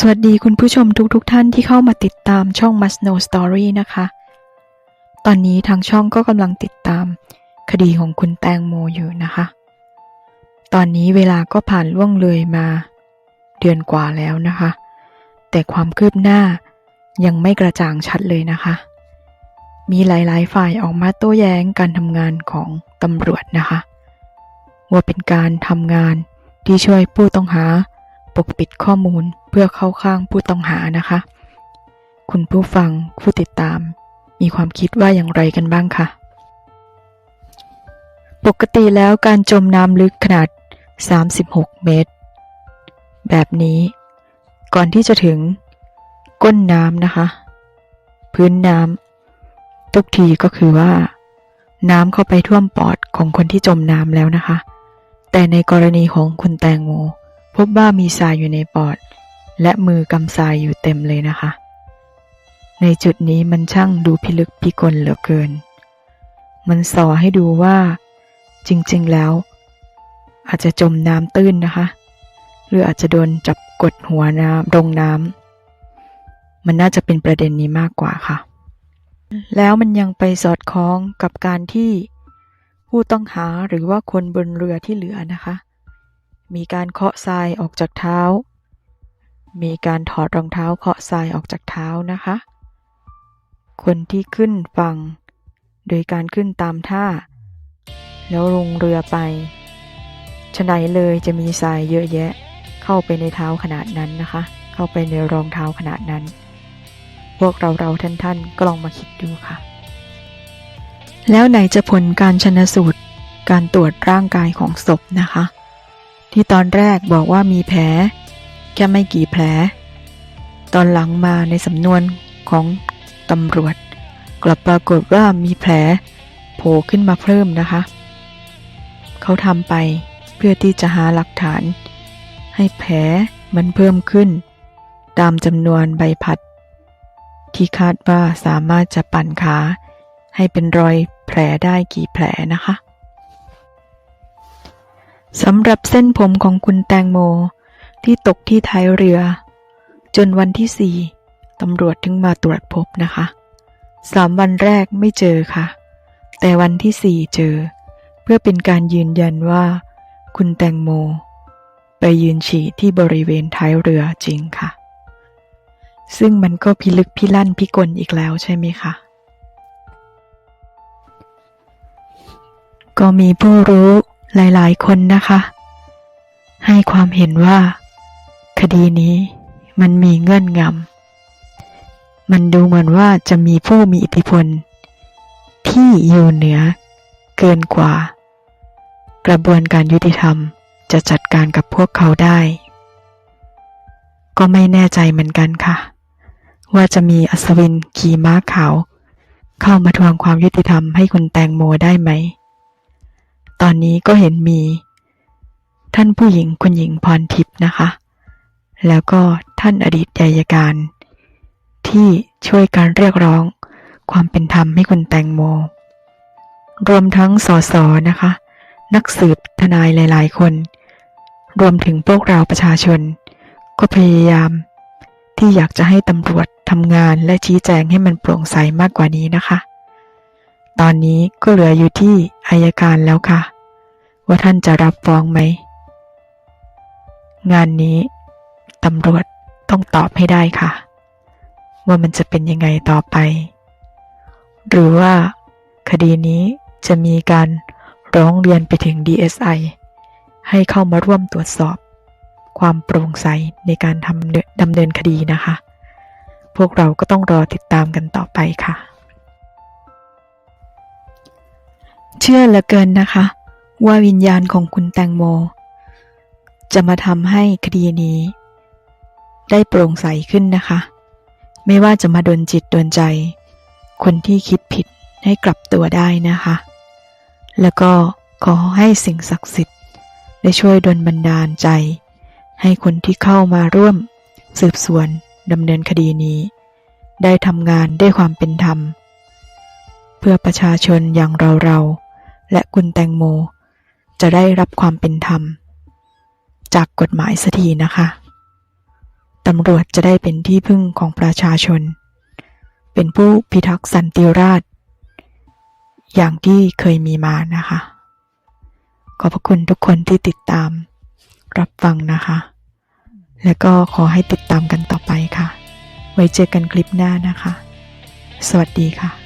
สวัสดีคุณผู้ชมทุกๆทท่านที่เข้ามาติดตามช่อง Must Know Story นะคะ ตอนนี้ทางช่องก็กำลังติดตามคดีของคุณแตงโมอยู่นะคะ ตอนนี้เวลาก็ผ่านล่วงเลยมาเดือนกว่าแล้วนะคะ แต่ความคืบหน้ายังไม่กระจ่างชัดเลยนะคะ มีหลายๆ ฝ่ายออกมาโต้แย้งการทำงานของตำรวจนะคะ ว่าเป็นการทำงานที่ช่วยผู้ต้องหา ปกปิดข้อมูลเพื่อเข้าข้างผู้ต้องหานะคะ คุณผู้ฟังผู้ติดตาม มีความคิดว่าอย่างไรกันบ้างคะปกติแล้วการจมน้ำลึกขนาด 36 เมตร แบบนี้ ก่อนที่จะถึง ก้นน้ำนะคะ พื้นน้ำทุกทีก็คือว่า น้ำเข้าไปท่วมปอดของคนที่จมน้ำแล้วนะคะ แต่ในกรณีของคุณแตงโม พบว่ามีทรายอยู่ในปอด และมือกำทรายอยู่เต็มเลยนะคะ ในจุดนี้มันช่างดูพิลึกพิกลเหลือเกิน มันสอให้ดูว่า จริงๆแล้ว อาจจะจมน้ำตื้นนะคะ หรืออาจจะโดนจับกดหัวน้ำลงน้ำมันน่าจะเป็นประเด็นนี้มากกว่าค่ะ แล้วมันยังไปสอดคล้องกับการที่ผู้ต้องหาหรือว่าคนบนเรือที่เหลือนะคะ มีการเคาะทรายออกจากเท้า มีการถอดรองเท้าเคาะทรายออกจากเท้านะคะ คนที่ขึ้นฝั่ง โดยการขึ้นตามท่า แล้วลงเรือไปฉะไหนเลยจะมีทรายเยอะแยะ เข้าไปในเท้าขนาดนั้นนะคะ เข้าไปในรองเท้าขนาดนั้น พวกเราเราท่านท่านๆก็ลองมาคิดดูค่ะ แล้วไหนจะผลการชนะสูตรการตรวจร่างกายของศพนะคะ ที่ตอนแรกบอกว่ามีแผล แค่ไม่กี่แผล ตอนหลังมาในสำนวนของตำรวจ กลับปรากฏว่ามีแผลโผล่ขึ้นมาเพิ่มนะคะ เขาทำไปเพื่อที่จะหาหลักฐาน ให้แผลมันเพิ่มขึ้น ตามจำนวนใบพัด ที่คาดว่าสามารถจะปั่นขาให้เป็นรอยแผลได้กี่แผลนะคะ สำหรับเส้นผมของคุณแตงโม ที่ตกที่ท้ายเรือ จนวันที่สี่ตำรวจถึงมาตรวจพบนะคะสามวันแรกไม่เจอค่ะ แต่วันที่สี่เจอ เพื่อเป็นการยืนยันว่า คุณแตงโม ไปยืนฉี่ที่บริเวณท้ายเรือจริงค่ะ ซึ่งมันก็พิลึกพิลั่นพิกลอีกแล้วใช่ไหมคะก็มีผู้รู้ หลายๆ คนนะคะ ให้ความเห็นว่า คดีนี้มันมีเงื่อนงำ มันดูเหมือนว่าจะมีผู้มีอิทธิพล ที่อยู่เหนือเกินกว่า กระบวนการยุติธรรมจะจัดการกับพวกเขาได้ ก็ไม่แน่ใจเหมือนกันค่ะ ว่าจะมีอัศวินขี่ม้าขาว เข้ามาทวงความยุติธรรมให้คุณแตงโมได้ไหม ตอนนี้ก็เห็นมี ท่านผู้หญิงคุณหญิงพรทิพย์นะคะ แล้วก็ท่านอดีตอัยการ ที่ช่วยการเรียกร้องความเป็นธรรมให้คุณแตงโม รวมทั้งสสนะคะ นักสืบทนายหลาย ๆ คน รวมถึงพวกเราประชาชน ก็พยายาม ที่อยากจะให้ตำรวจทำงานและชี้แจงให้มันโปร่งใสมากกว่านี้นะคะ ตอนนี้ก็เหลืออยู่ที่อายการแล้วค่ะ ว่าท่านจะรับฟ้องไหม งานนี้ตำรวจต้องตอบให้ได้ค่ะ ว่ามันจะเป็นยังไงต่อไป หรือว่าคดีนี้จะมีการร้องเรียนไปถึง DSI ให้เข้ามาร่วมตรวจสอบ ความโปร่งใสในการทำดำเนินคดีนะคะ พวกเราก็ต้องรอติดตามกันต่อไปค่ะ เชื่อเหลือเกินนะคะ ว่าวิญญาณของคุณแตงโม จะมาทำให้คดีนี้ ได้โปร่งใสขึ้นนะคะ ไม่ว่าจะมาดนจิตดนใจ คนที่คิดผิดให้กลับตัวได้นะคะ แล้วก็ขอให้สิ่งศักดิ์สิทธิ์ได้ช่วยดลบันดาลใจ ให้คนที่เข้ามาร่วมสืบสวนดำเนินคดีนี้ ได้ทำงานด้วยความเป็นธรรม เพื่อประชาชนอย่างเราๆ และคุณแตงโม จะได้รับความเป็นธรรม จากกฎหมายสักทีนะคะ ตำรวจจะได้เป็นที่พึ่งของประชาชน เป็นผู้พิทักษ์สันติราษฎร์อย่างที่เคยมีมานะคะ ขอบพระคุณทุกคนที่ติดตามรับฟังนะคะ และก็ขอให้ติดตามกันต่อไปค่ะ ไว้เจอกันคลิปหน้านะคะ สวัสดีค่ะ